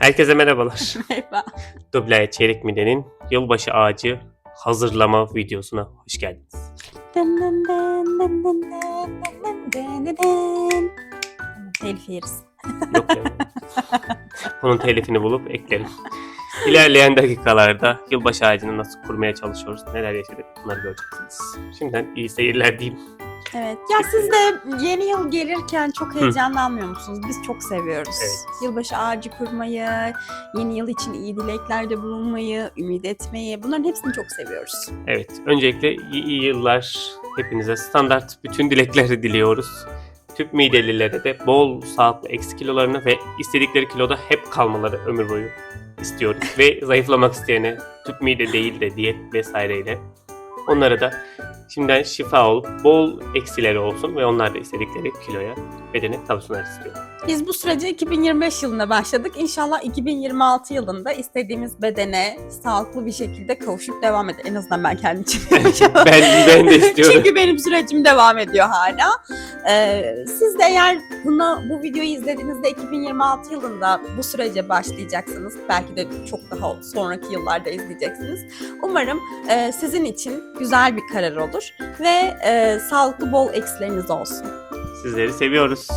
Herkese merhabalar. Merhaba. Dublaya Çeyrek Mide'nin yılbaşı ağacı hazırlama videosuna hoş geldiniz. Telif yeriz. Yok ya. Bunun telifini bulup eklerim. İlerleyen dakikalarda yılbaşı ağacını nasıl kurmaya çalışıyoruz, neler yaşadık bunları göreceksiniz. Şimdiden iyi seyirler diyeyim. Evet. Ya siz de yeni yıl gelirken çok heyecanlanmıyor musunuz? Biz çok seviyoruz. Evet. Yılbaşı ağacı kurmayı, yeni yıl için iyi dileklerde bulunmayı, ümit etmeyi bunların hepsini çok seviyoruz. Evet, öncelikle iyi, iyi yıllar hepinize standart bütün dilekleri diliyoruz. Tüp midelilere de bol sağlıklı eksi kilolarını ve istedikleri kiloda hep kalmaları ömür boyu istiyoruz. ve zayıflamak isteyene tüp mide değil de diyet vesaireyle onlara da şimdiden şifa olup bol eksileri olsun ve onlar da istedikleri kiloya bedene kavuşsunlar istiyorum. Biz bu sürece 2025 yılında başladık. İnşallah 2026 yılında istediğimiz bedene sağlıklı bir şekilde kavuşup devam eder. En azından ben kendim için. ben, ben de istiyorum. Çünkü benim sürecim devam ediyor hala. Ee, siz de eğer bunu, bu videoyu izlediğinizde 2026 yılında bu sürece başlayacaksınız. Belki de çok daha sonraki yıllarda izleyeceksiniz. Umarım e, sizin için güzel bir karar olur ve e, sağlıklı bol eksileriniz olsun. Sizleri seviyoruz.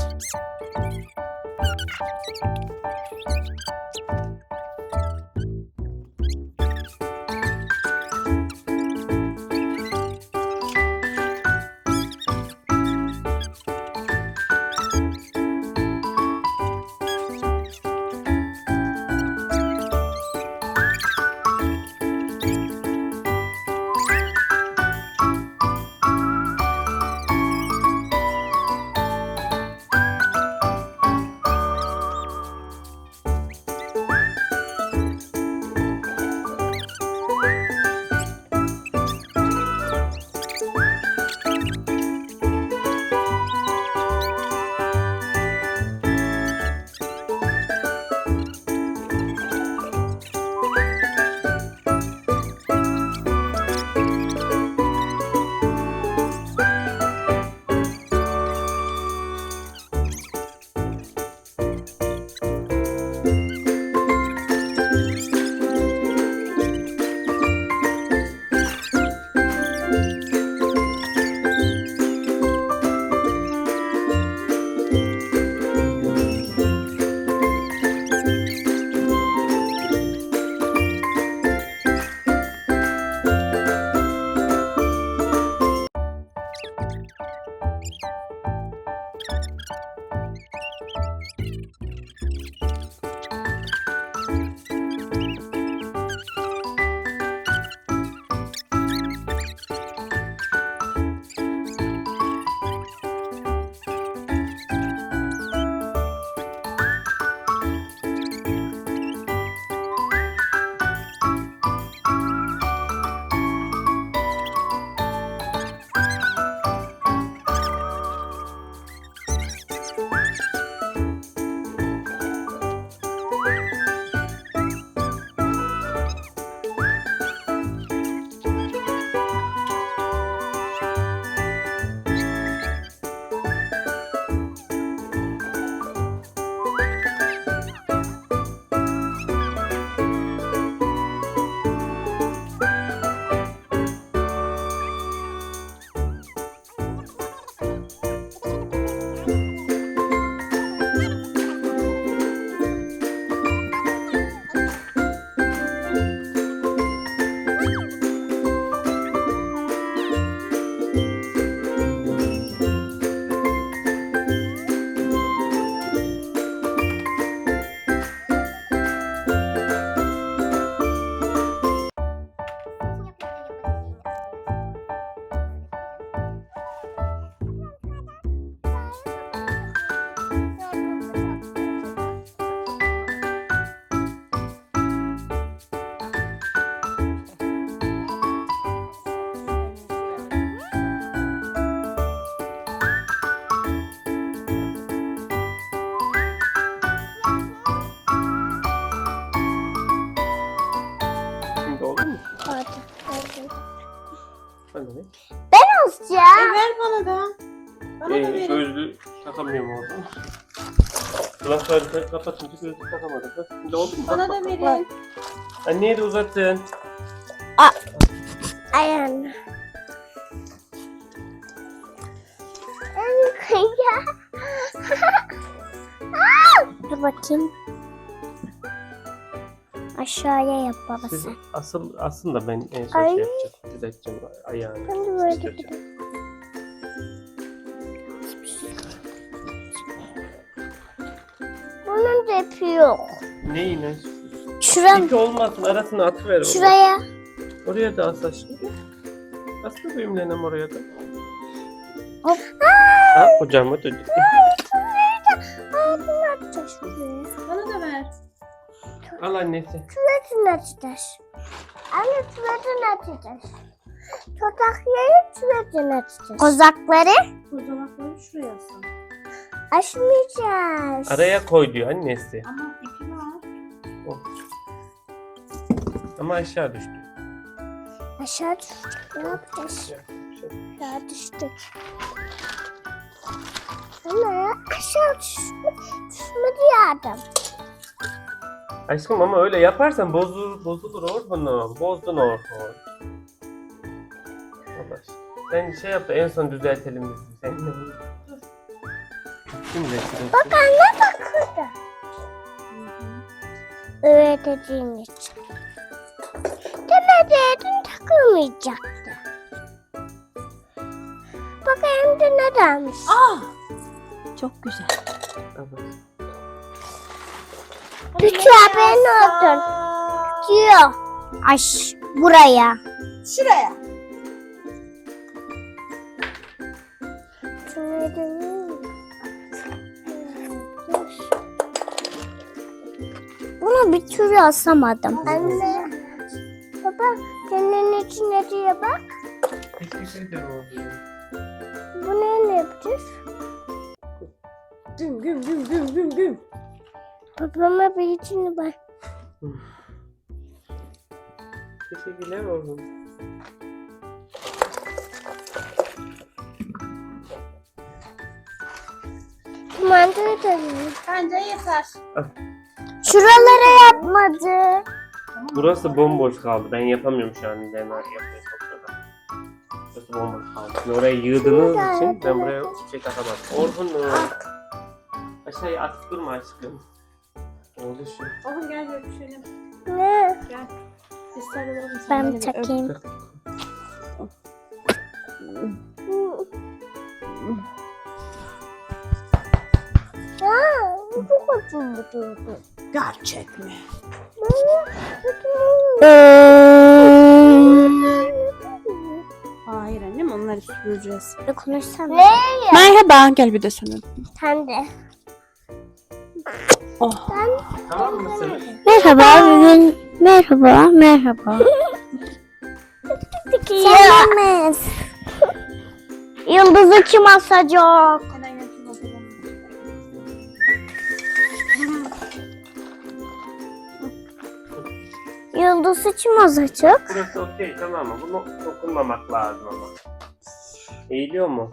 Takamıyorum orada. Kulaklarını kapatınca gözlük takamadım. Bak, Şimdi oldu mu? Bana Bak, da bak, verin. Anneye de uzatın. Ayağını. ya. Dur bakayım. Aşağıya yap baba Siz asıl aslında ben en son Ay. şey yapacağım. Düzelteceğim ayağını. Ben de böyle Sıkıştıracağım. İpi yok. Ne yine? Şuram, İpi olmasın arasına atıver onu. şuraya. Oraya da as aşkım. As da benim oraya da. Hop. Ha kocama dön. Ağzını atacağız şuraya. Bana da ver. Al annesi. Tuvaletin açacağız. Anne tuvaletin açacağız. Topakları tuvaletin açacağız. Kozakları Kozalakları şuraya asın. Açmayacağız. Araya koy diyor annesi. Ama ipi var. Ama aşağı düştü. Aşağı düştük. Ne yapacağız? Aşağı düştük. Ama aşağı düştük. Düşmedi yardım. Aşkım ama öyle yaparsan bozulur, bozulur Orhun'um. Bozdun Orhun. Allah aşkına. Sen şey yap da en son düzeltelim biz seninle. Şimdi şurası. Bak anne bak burada. Öğreteceğim için. Demedeydin takılmayacaktı. Bak hem de ne dermiş. Ah! Çok güzel. Evet. Bütün haberin olsun. Diyor. Aş buraya. Şuraya. Bir türlü asamadım. Anne. Baba senin için ne diye bak. Teşekkür ederim Orhun. Bu ne ne yapacağız? Güm güm güm güm güm güm. Babama bir içini bak. Teşekkürler Orhun. Kumandayı da yiyin. Bence yeter. Şuralara yapmadı. Burası bomboş kaldı. Ben yapamıyorum şu an. Neler yapmaya sofrada. Burası bomboş kaldı. Şimdi oraya yığdığınız Şurada, için ben buraya bir şey takamadım. Orhun aşağıya atıp durma aşkım. Oldu şu. Oğlum gel bir öpüşelim. Ne? Gel. Biz sarılalım. Ben bir öp. takayım. Aa, çok durdu. Gerçek mi? Hayır annem onları süpüreceğiz. Konuşsana. Ne? Merhaba gel bir de sen öp. Sen de. Oh. Tamam mısın? Merhaba bugün merhaba merhaba. Söylemez. Yıldızı kim asacak? Yıldızı kim asacak? Burası okey tamam mı? Bunu dokunmamak lazım ama. Eğiliyor mu?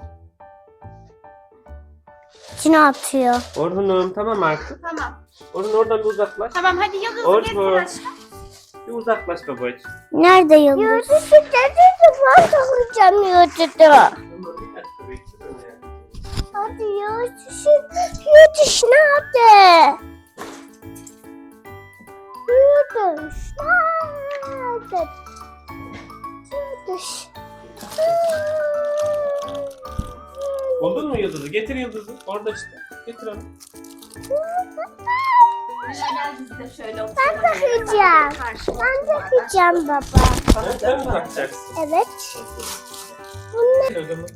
İçine atıyor. Orhun'um tamam artık. Tamam. Orhun oradan bir uzaklaş. Tamam hadi yıldızı Orhun. getir aşkım. Bir uzaklaş babacığım. Nerede yıldız? Yıldızı dedi ben takacağım yıldızı. Hadi yıldız. Yıldız nerede? Nerede? Yıldız. Buldun mu yıldızı? Getir yıldızı. Orada işte. Getir onu. Gel biz de şöyle oturalım. Ben takacağım. Ben takacağım baba. Sen, mi takacaksın? Evet. Gel o zaman.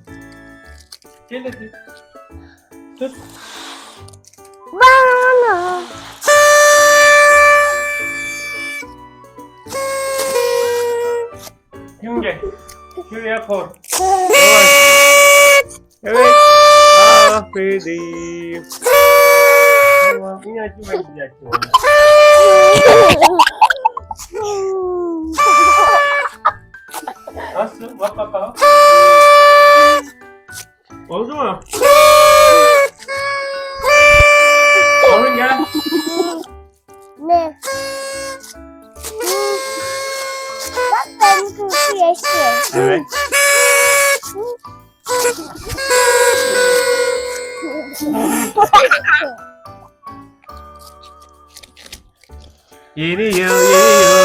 Gel hadi. Dur. Bana. Şimdi şuraya koy. Yavaş. Evet. Aferin. Tamam. İn açayım ben size açayım onu. Nasıl? Bak bakalım. Oldu mu? Onu yeşil. Evet. Yeni yıl, yeni yıl.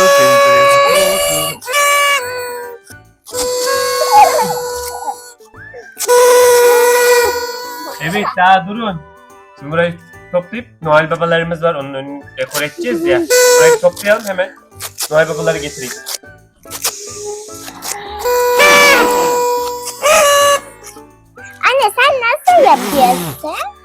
Evet daha durun. Şimdi burayı toplayıp Noel babalarımız var onun önünü dekor edeceğiz ya. Burayı toplayalım hemen. Noel babaları getireyim. Sen nasıl